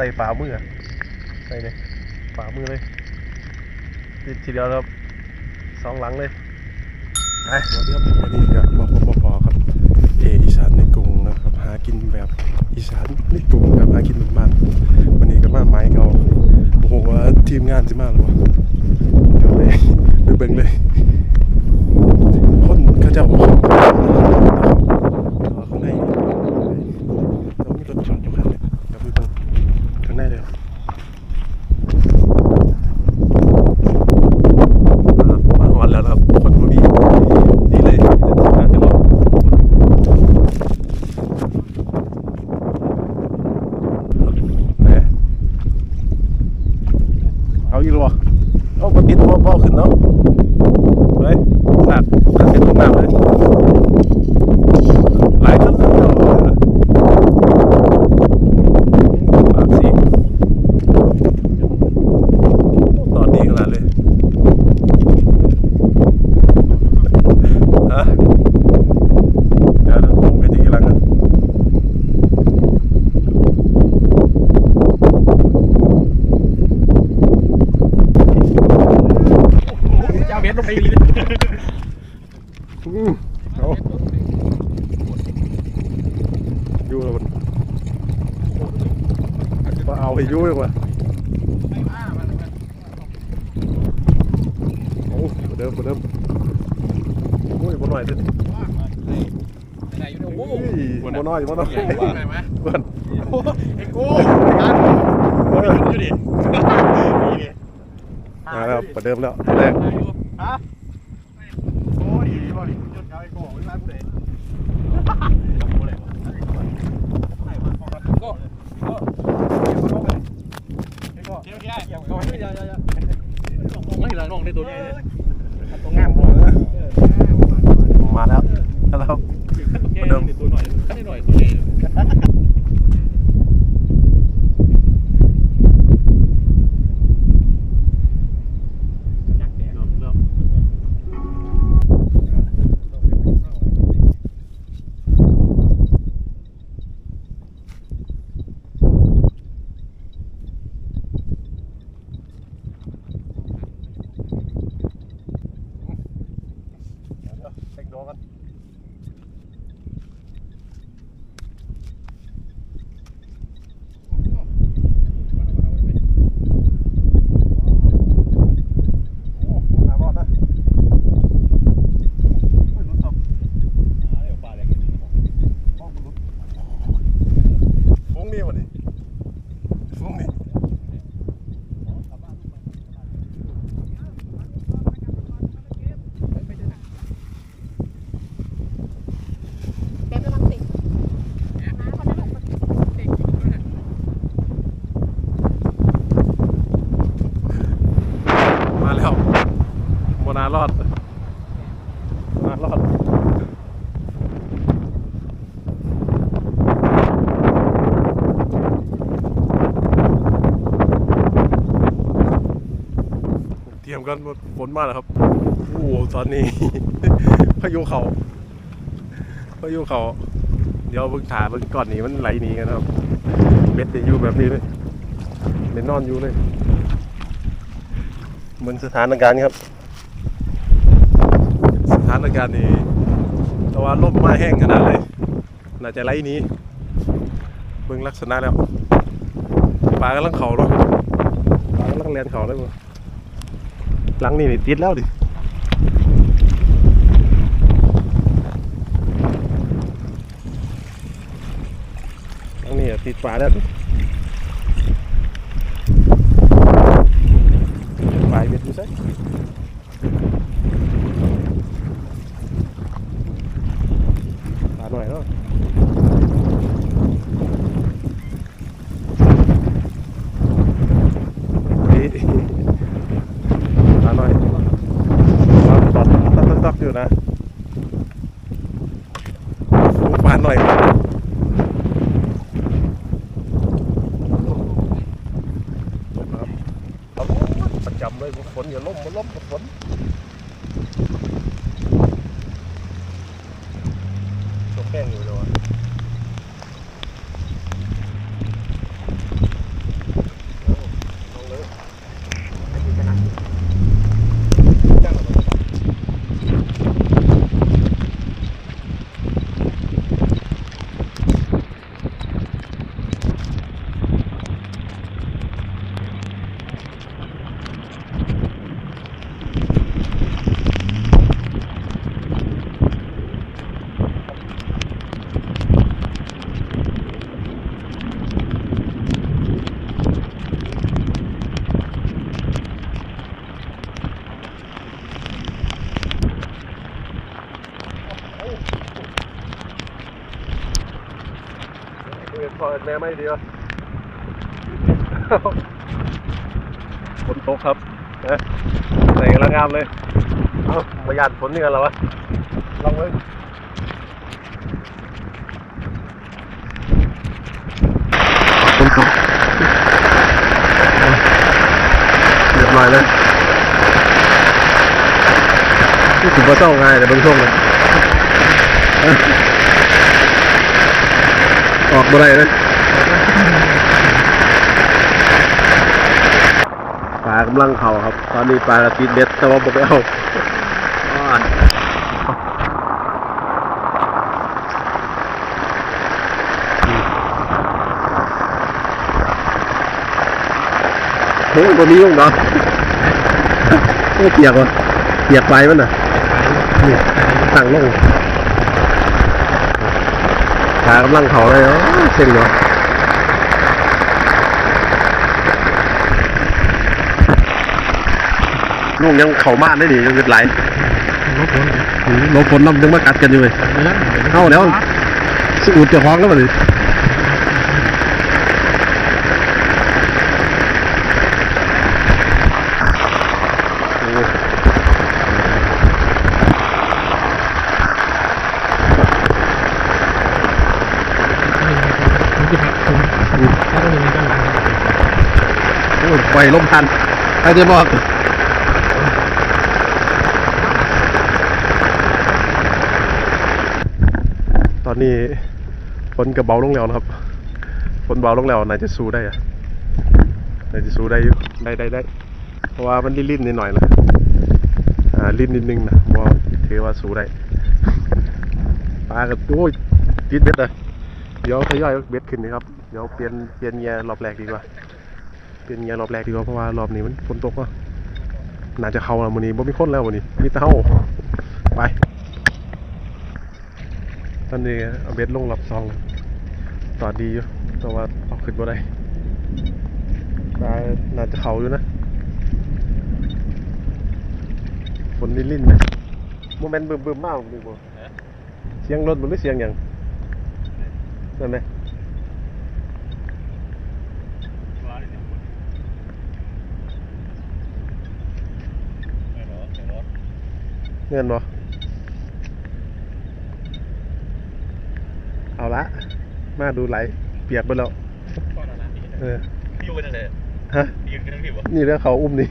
ใส่ฝ่ามือใส่เลยฝ่ามือเลยติดทีเดียวครับสองหลังเลยไปสวัสดีครับวันนี้ก็มาพบมาพอครับเออีสานในกรุงนะครับ หากินแบบอีสานในกรุงแบบหากินบ้านวันนี้ก็มาไม้เขาโอ้โหว่าทีมงานสิมาหรอวะเดี๋ยวไปไปเบิ่งเลยคนเขาเจ้าบอกข้างในต้องมีรถจอดอยู่ข้างในเดี๋ยวไปเบิ่งข้างในเลยมาหอนแล้วนะครับคนพวกนี้ดีเลยมีแต่ทีมงานเจะบอก นะเอาอีกหรอเอาปติดบ่บ่ขึ้นเนาะเฮ้ยหนักหนักเป็นตรงน้ำเลยหลายขึ้นแล้วเออปากสีตอนนี้ขนาดเลยฮะเดี๋ยวเราต้องไปที่หลังกัน เจ้าเบสลงไปอีกเลยอืมเอาอยู่แล้วมันมาเอาไปอยู่ยังวะโอ้บ่เดิมบ่เดิมโอ้ยบ่หน่อยเด้อไหนอยู่เนี่ยโอ้โหเฮ้ยบ่น้อยบ่น้อยไหนไหมเพื่อนไอ้กูการเอออยู่ดินี่ดิมาแล้วประเดิมแล้วตัวแรก ฮะโอ้ดีดีบ่ดิจุดเอาไอ้กูไม่มากูเลยก็ก็เกี่ยวได้เกี่ยวก็ไม่ได้ยังไม่ละน้องได้ตัวใหญ่เลยตัวงามพอมาแล้วแล้ว ประเดิมตัวหน่อยแค่หน่อยตัวใหญ่ยักษ์แดงเริ่ม เช็คดอกันโอ้โหหนารอดนะไม่รู้สับ ฟุ้งนี่วะนี่ฟุ้งนี่ แกกำลังติดน้าคนนั้นบอกว่าติด มาแล้วโมนารอดโมนารอดเตรียม กันฝนมาแล้วครับ โอ้โหตอนนี้ พายุเขาพายุเขา เดี๋ยวเพิ่งถาเพิ่งก่อนหนี้มันไหลหนีกันครับเบ็ดจะอยู่แบบนี้เลยเบ็ดนอนอยู่เลยเหมือนสถานการณ์ครับ สถานการณ์นี้ต่ว่าลมมาแห้งขนาดเลยน่าจะไหลหนี้เบิ่งลักษณะแล้วปลากำลังเขาเนาะปลากำลังเลียนเขาเลยมั้ หลังนี่นี่ติดแล้วดิหลังนี่ติดฝาแล้วดิปลายเบ็ดดูใส่ ปลาหน่อยเนาะเฮ้ยปลาหน่อยปลาตอดตักตักตักอยู่นะโอ้ปลาหน่อยตกครับเอาประ จำเลยฝนอย่าล่มมาล่มกับฝน ตกแป้งอยู่เลยวะ แม่ไม่ดีวะฝนตกครับนะใส่กำลังงามเลยเอาประหยัดฝนนี่กันเหรอวะลองเลยฝนตกเรียบร้อยเลยนี่ถือว่าเศร้าง่ายแต่เบางช่วงเลยออกบ่ได้เลย ปลากำลังเข่าครับ ตอนนี้ปลากระติดเบ็ดแต่ว่าผมไม่เอาอ้อนโอ้ยบนนี้ลงเนาะเปียกวะเปียกไปมันน่ะนี่สั่งลงปลากำลังเข่าเลยเนาะเช่นเนาะ ลูกยังเข่ามาได้ดิยังเกิดไหลรถผมลมฝนน้ำยังมากัดกันอยู่เลยเข้าแล้วสูดจะฟ้องแล้วมันโอ้ยปล่อยลมทันใครจะบอก ตอนนี้ ฝนกระเบาลงแล้วนะครับฝนเบาลงแล้วน่าจะสู้ได้อะน่าจะสู้ได้อยู่ได้ได้ได้เพราะว่ามันลิ่นๆนิดหน่อยนะอ่าลิ่นนิดนึงนะว่าถือว่าสู้ได้ปลากับโอ้ยติดเบ็ดเลยเดี๋ยวทยอยเบ็ดขึ้นนะครับเดี๋ยวเปลี่ยนเปลี่ยนเงียรอบแรกดีกว่าเปลี่ยนเงียรอบแรกดีกว่าเพราะว่ารอบนี้มันฝนตกว่ะน่าจะเข้าแล้ววันนี้บ่มีคนแล้ววันนี้มีแต่เฮาไปตอนนี้เอาเบ็ดลงหลับซอง ต่อดีอยู่แต่ว่าเอาขึ้นบ่ได้ปลาน่าจะเขาอยู่นะฝนลิ่นๆไหมโมเมนต์บึมบึมๆมากดูบ่เสียงรถมันไม่เสียงอย่างนั่นไหมเงินบ่เอาละ มาดูไหลเปียกไปแล้วเอออยู่กันเลยฮะยืนกันทั้งผิวอะนี่แล้วเขาอุ้มนี่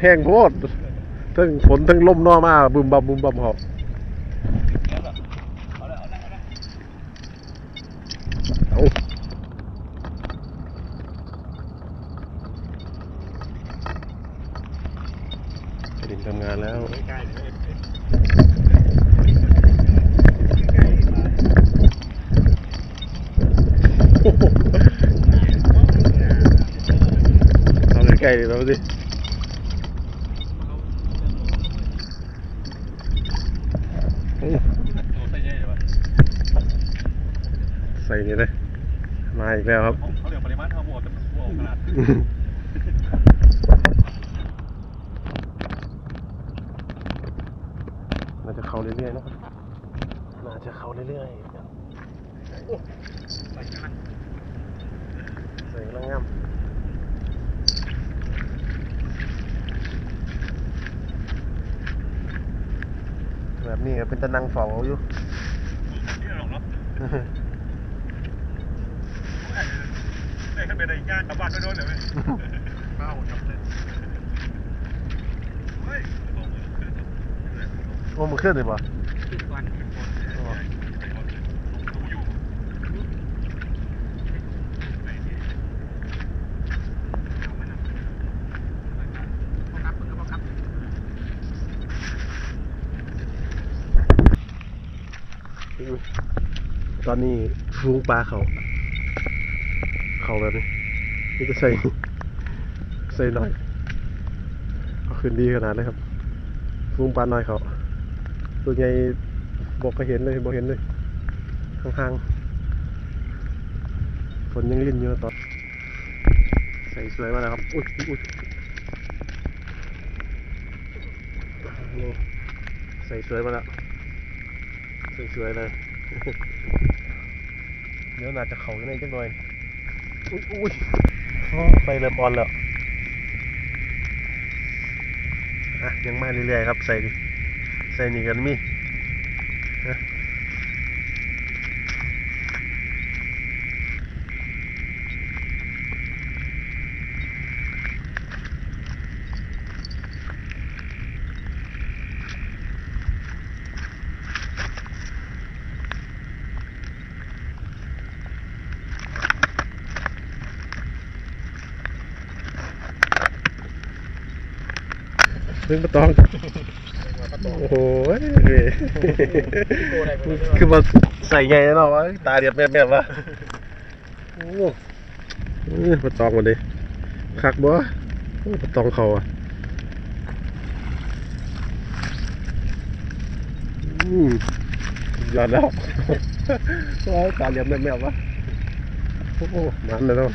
แห้งโพดทั้งฝนทั้งลมนอมาบึมบัมบึมบัมเขาเอาละเอาละเอาละ เอาดินทำงานแล้ว ใกล้ๆเลย เอาใกล้ๆดิแล้วสิอืม ใส่ใหญ่เลยวะใส่นี่เลย มาอีกแล้วครับเขาเรียกปริมาณเท่าบวกแต่บวกขนาดน่าจะเข้าเรื่อยๆนะครับน่าจะเข้าเรื่อยๆครับใส่กันใส่กำลังงาม แบบนี้ก็เป็นตะนังเฝ้าออยู่เราเนาะได้ขึ้นไปในย่านกลับบ้านไปโดนเดี๋ยวไหมเมาจับเลยเฮ้ยโอ้มันขึ้นเลยปะขึ้นวันขึ้นคนดูอยู่ ตอนนี้ฟูงปลาเขา เขาแบบนี้นี่ก็ใส่ใส่หน่อยเอาขึ้นดีขนาดเลยครับฟูงปลาหน้อยเขาตัวใหญ่บอกก็เห็นเลยบอกเห็นเลยห่างๆฝนยังลิ่นอยู่ตอนใส่สวยมากนะครับอุ้ยอุ้ยนี่ใส่สวยมาแล้ว สวยเลย เดี๋ยวน่าจะเขาอยู่ในจักหน่อย อุ้ยอุ้ยไฟเริ่มอ่อนแล้ว อะ ยังมาเรื่อยๆครับ ใส่ดิใส่นี่กันมีนะ ซึ่งประตอง โอ้โหคือมาใส่ไงเนาะวะตาเดียดแบบแบบวะโอ้เออประตองมาดิคักบ่โอ้ประตองเขาอะอืมยอดแล้วว้าวตาเดียดแบบแบบวะโอ้โหมันเลยเนาะ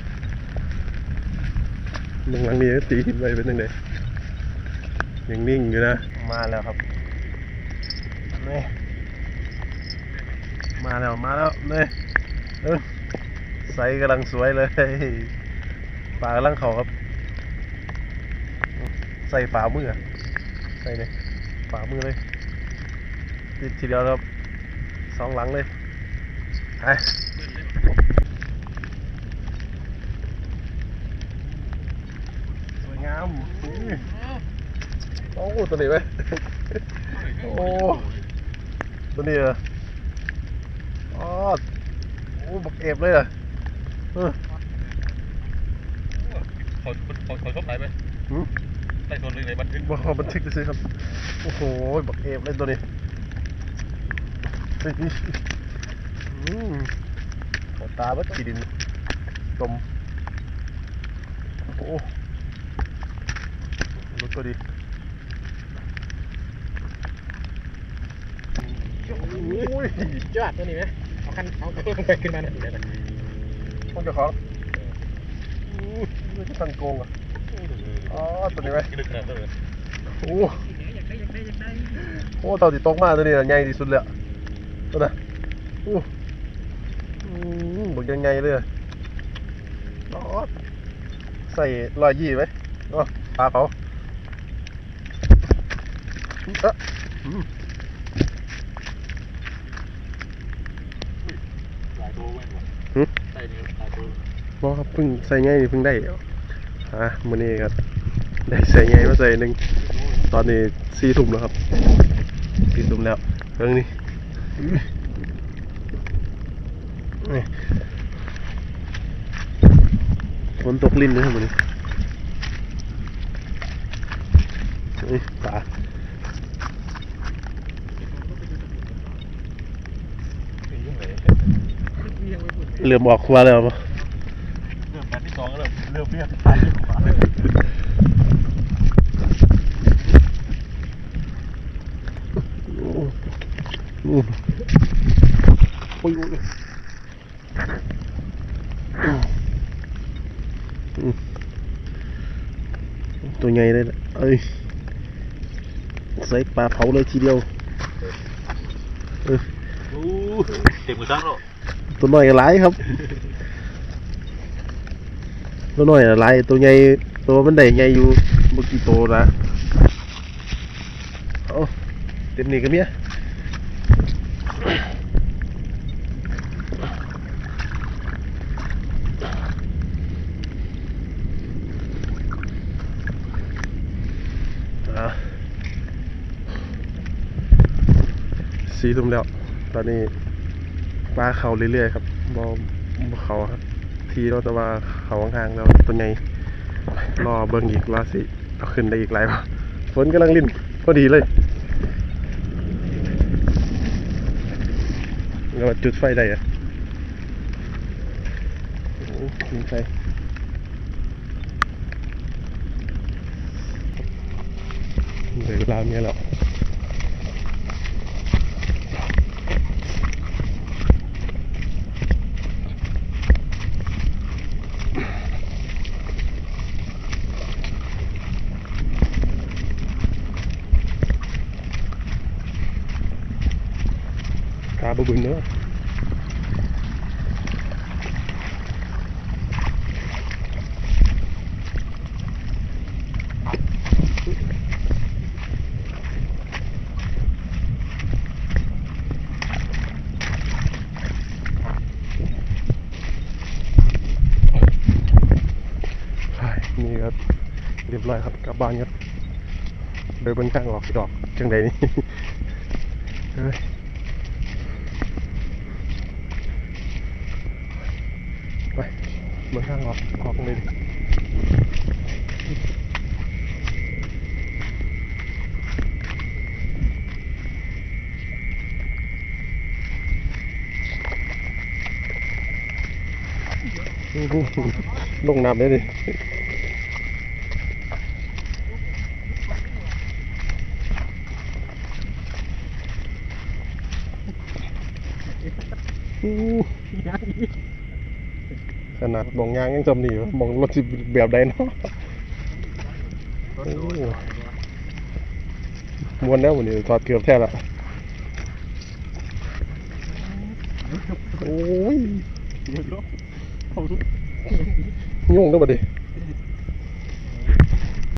มึงหลังนี้ตีขึ้นไปเป็นยังไง ยังนิ่งอยู่นะ มาแล้วครับนี่มาแล้วมาแล้วนี่เออใสกำลังสวยเลยปลากำลังเขาครับ ใส่ฝ่ามืออะใส่เลยฝ่ามือเลยติดทีเดียวครับสองหลังเลยไปสวยงามอื้อ โอ้ตัวนี้ไหมโอ้ตัวนี้เหรออ๋อโอ้บักเอฟเลยเหรอเออเขาเขาเขาชอบไหนไหมหืมใต้โซนเลยไหนบันทึกบอกบันทึกซื้อครับ โอ้โห บักเอฟเลยตัวนี้เฮ้ยอืมขอตาบัดกีดินตมโอ้รถตัวดีโอ้ยยอดตัวนี้ไหมเอาคันเอาตัวไปขึ้นมาหน่อยได้ไหมต้องจ้าของอู้ไม่ใช่ตังโกงอะอ๋อตัวนี้ไหมลึกขนาดนั้นเลยโอ้โอ้เต่าติดตกมากตัวนี้ใหญ่ที่สุดเลยตัวน่ะโอ้อืมบอกยังไงเลยอะอ๋อใส่รอยยี่ไหมอ๋อปลาเขาเอ๊ะอืม หลายตัวเว้ย หึ ใต้นี้หลายตัว บอกครับเพิ่งใส่ไงเพิ่งได้อะมื้อนี้ครับได้ใส่ไงมาใส่หนึ่งตอนนี้สี่ทุ่มแล้วครับสี่ทุ่มแล้วเรื่องนี้นี่ฝนตกลิ้นนะครับมื้อนี้นี่ปลาเริ่มออกครัวแล้วปะ เริ่มการที่สอง แล้วเริ่มเบี้ยที่ท้ายขวาอืมปุ้ยอุ้ยอืมอืม ตัวนะเอ้ยออโอ้เต็มมือตั้งแล้วตัวน้อยหลายครับตัวใหญ่ตัวมันได้ใหญ่อยู่เมื่อกี้โตนะเอาเต็มนี่กันเนี้ยสีทุ่มแล้ว ตอนนี้ปลาเขาเรื่อยๆครับบอบเขาครับ ทีเราแต่ว่าเขาข้างๆแล้วตัวใหญ่รอเบิ่งอีกว่าสิเอาขึ้นได้อีกไรวะฝนกำลังลิ่นพอดีเลยเราจุดไฟได้อะโอ้มีไฟเหลือเวลาเนี้ยแล้ว của mình nữa นี่ครับเรียบร้อยครับกลับบ้านครับเดินบนข้างออกดอกจังไดนี่ บนข้างออกออกเลยดิอื้อหือลงน้ำได้ดิอู้ข นาดมองยางยังจำหนีวะมองรถสิแบบใดเนาะโอ้มวนแล้ววันนี้ถอดเกือบแท้ละโอ้ยยุ่งแล้วบัดดิ